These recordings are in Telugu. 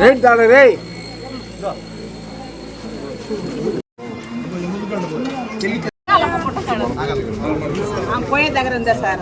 రేట్ చాలు రే పోయే దగ్గర ఉందా సార్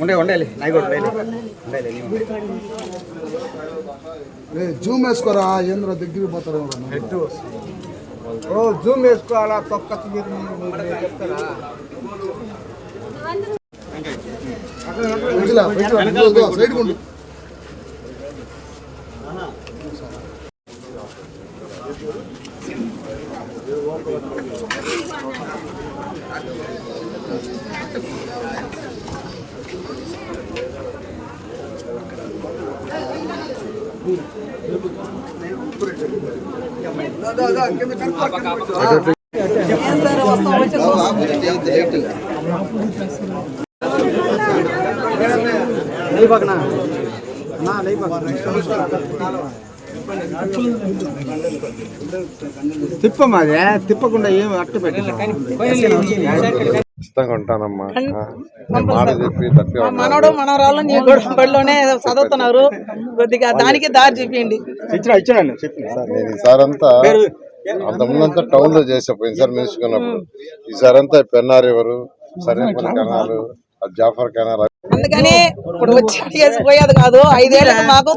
ఉండే ఉండాలి నాయి కూడా జూమ్ వేసుకోరా ఏంద్ర దగ్గరికి పోతారు ఓ జూమ్ వేసుకోవాలా తొక్క తీరు మీరు చెప్తారా సైడ్ కొండు లేపకనా నా లేపక తిప్పమాదే తిప్పకుండా ఏం అట్టు పెట్టి ఖచ్చితంగా ఉంటానమ్మా. మాట చెప్పి తప్పి నీ కూడా బడిలోనే చదువుతున్నారు. కొద్దిగా దానికి దారి చూపించండి. ఇచ్చిన ఇచ్చాను నేను ఈసారి అంతా అంత ముందంతా టౌన్లో చేసా పోయినసారి మెచ్చుకున్నప్పుడు ఈసారి అంతా పెన్నార్ ఎవరు సరేపల్లి కెనాలు జాఫర్ కెనాల్ అందుకని ఇప్పుడు వచ్చి పోయేది కాదు. ఐదేళ్ళకి మాకు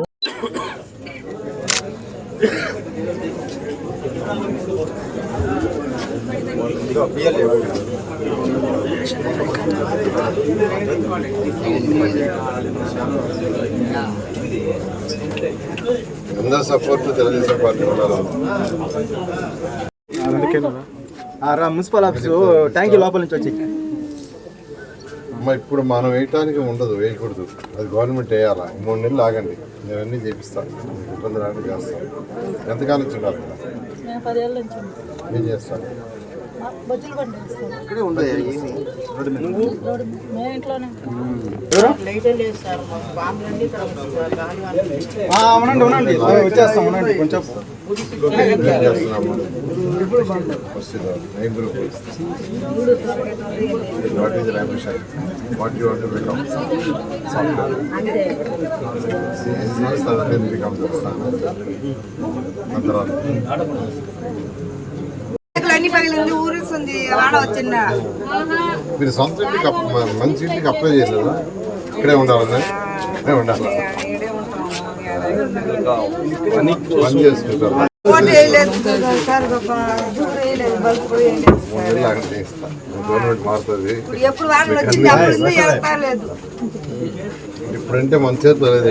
అందరి సపోర్ట్ తెలుగుదేశం పార్టీ ఉండాలి. రా మున్సిపల్ ఆఫీసు. ట్యాంకీ లోపల నుంచి వచ్చి. అమ్మ ఇప్పుడు మనం వేయటానికి ఉండదు వేయకూడదు. అది గవర్నమెంట్ వేయాలా? మూడు నెలలు ఆగండి. నేను అన్ని చేపిస్తాను ఇబ్బంది రాకుండా చేస్తాను ఎంతకాలం చూడాలి ఏం చేస్తాను ఇక్కడే అవునండి అవునండి వచ్చేస్తాం అవునండి కొంచెం what is what you want to become become తర్వాత మీరు సొంత ఇంటికి మంచి ఇంటికి అప్లై చేయలేదా ఇక్కడే ఉండాలి పని చేసుకుంటారు? గవర్నమెంట్ మారుతుంది. ఇప్పుడంటే మన చేతిలో లేదు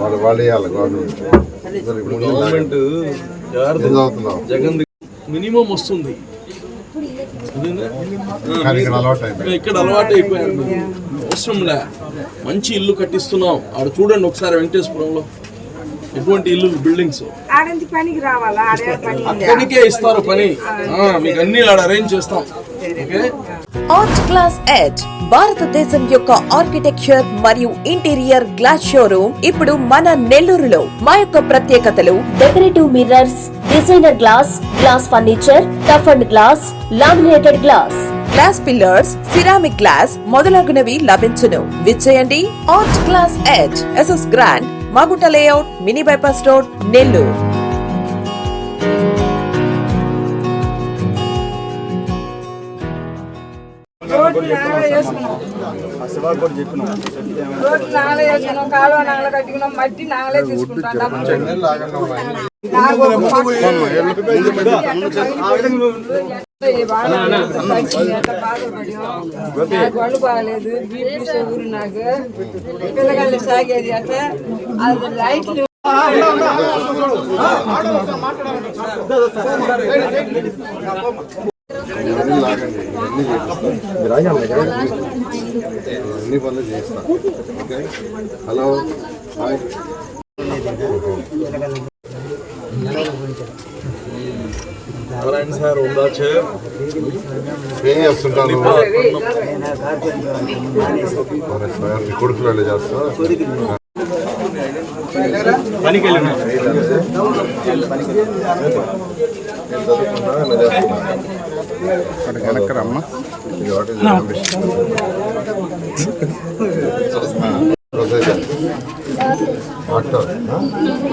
వాళ్ళు వాళ్ళు వేయాలి గవర్నమెంట్. జగన్ మినిమం వస్తుంది. ఇక్కడ అలవాటు అయిపోయింది. ఇక్కడ అలవాటు అయిపోయారు అవసరంలే. మంచి ఇల్లు కట్టిస్తున్నాం. ఆడ చూడండి ఒకసారి వెంకటేశ్వరంలో. ఎటువంటి ఇల్లు బిల్డింగ్స్? అక్కడికే ఇస్తారు పని. ఆ, మీకు అన్ని ఆడ అరేంజ్ చేస్తాం. ఓకే? ఆర్ట్ క్లాస్ ఎడ్ భారతదేశం యొక్క ఆర్కిటెక్చర్ మరియు ఇంటీరియర్ గ్లాస్ షోరూమ్ ఇప్పుడు మన నెల్లూరులో. మా యొక్క ప్రత్యేకతలు decorative mirrors designer glass glass furniture tough and glass laminated glass. Glass pillars ceramic glass మొదలగునవి లభించును. విచ్చేయండి. Art class edge SS grand Magunta layout mini bypass road Nellore. నాగలే వేసుకున్నాం శివాకు కూడా చెప్పినాం రోడ్లు నాగలే వేసుకున్నాం కాలువ నాగలే కట్టుకున్నాం మట్టి నాగలే తీసుకుంటాం డబ్బులు నెలలు ఆగండి అమ్మా. నాకు ఒక పట్టు ఈ బాధ పంచి ఎంత బాధపడ్డాం. నాకు ఒళ్ళు బాగాలేదు బీపీ షుగర్ నాకు పిల్లగాళ్ళు సాగేది అంటే అది లైట్లు నెలలు నెలలు ఆగండి ఇవన్నీ చేపిస్తాను అన్ని పనులు చేస్తాను ఓకే హలో హాయ్ ఎవరైనా సార్ ఉందా చైర్ ఏం చేస్తుంటాను మీ కొడుకులు వెళ్ళి చేస్తా పనికి వెళ్ళి ఉన్నాం. వెనక్కరమ్మా డాక్టర్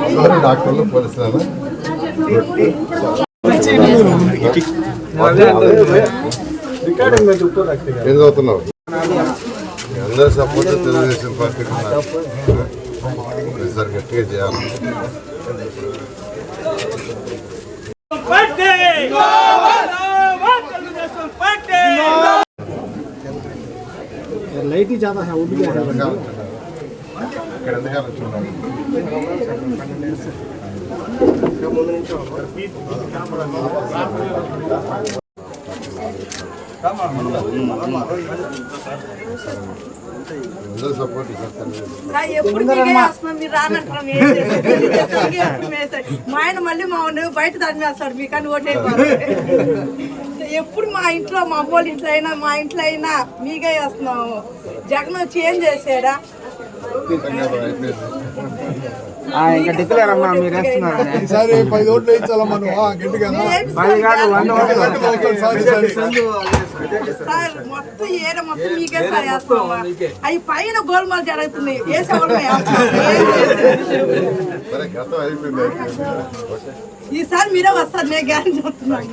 అందరూ డాక్టర్లు పోలీసులేనా ఏం చదువుతున్నావు అందరూ సపోర్ట్ తెలుగుదేశం పార్టీ ఉన్నారు గట్టిగా చేయాలి పార్టీ తెలుగుదేశం పార్టీ ఇక్కడ ఎందుకని వచ్చున్నాను అందరూ సపోర్ట్ మా ఆయన మళ్ళీ మా బయట తరిమేస్తాడు మీ కానీ ఓటైపోతాడు ఎప్పుడు మా ఇంట్లో మా అమ్మోళ్ళ ఇంట్లో అయినా మా ఇంట్లో అయినా మీకే వేస్తున్నాము జగన్ వచ్చి ఏం చేశాడా ఇంకా డిక్లేర్ అమ్మా మీరు వేస్తున్నారు. ఈసారి పది ఓట్లు వేయించాలమ్మా నువ్వు. ఆ, గట్టిగా. అన్నా. పది కాదు వంద ఓట్లు. సార్ మొత్తం ఏడ మొత్తం మీకే సార్ వేస్తున్నామా అవి పైన గోల్మాల్ జరుగుతుంది వేసేవాళ్ళు ఓకే ఈసారి మీరే వస్తారు నేను గ్యారెంటీ చెప్తున్నాను.